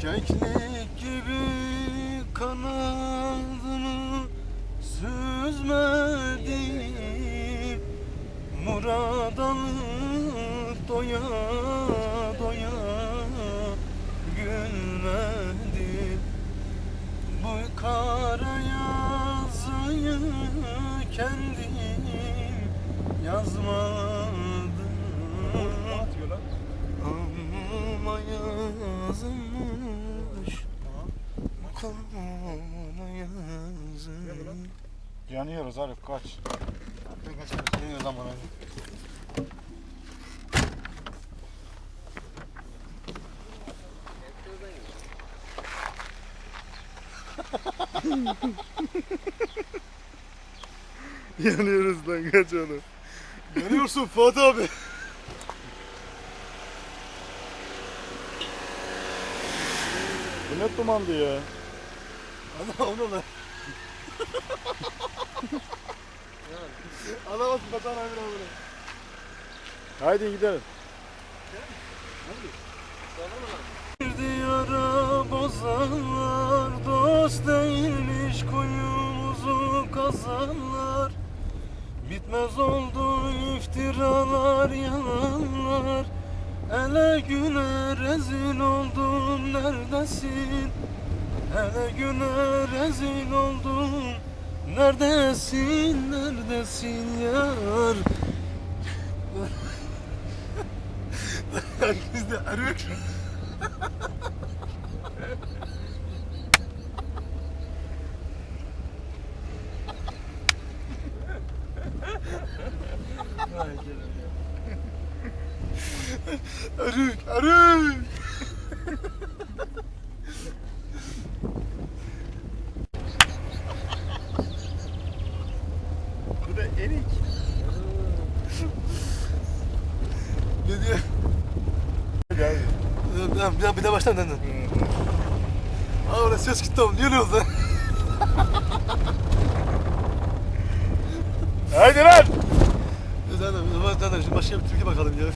Keklik gibi kanadını süzmedim Murad alıp doya doya gülmedim. Bu kara yazıyı kendim yazmadım Yanıyoruz Arif kaç. Zaman abi? Yanıyoruz lan kaç oğlum. Görüyorsun Fuat abi. Bu ne dumandı ya? Ana onu lan. Alamazsın Batan abi abi. Haydi gidelim. Bir diyara bozanlar Dost değilmiş kuyumuzu kazanlar Bitmez oldu iftiralar yalanlar Ele güne rezil oldum neredesin Hele güne rezil oldum Neredesin neredesin yar? Herkes de arıyor. Arık, arık. Erik. Ne diyor? Bir daha, bir daha, baştan döndün. Aa orada ses gitti oğlum. Niye oldu? Haydi lan. Zaten, zaten, şimdi başka bir türkü bakalım ya.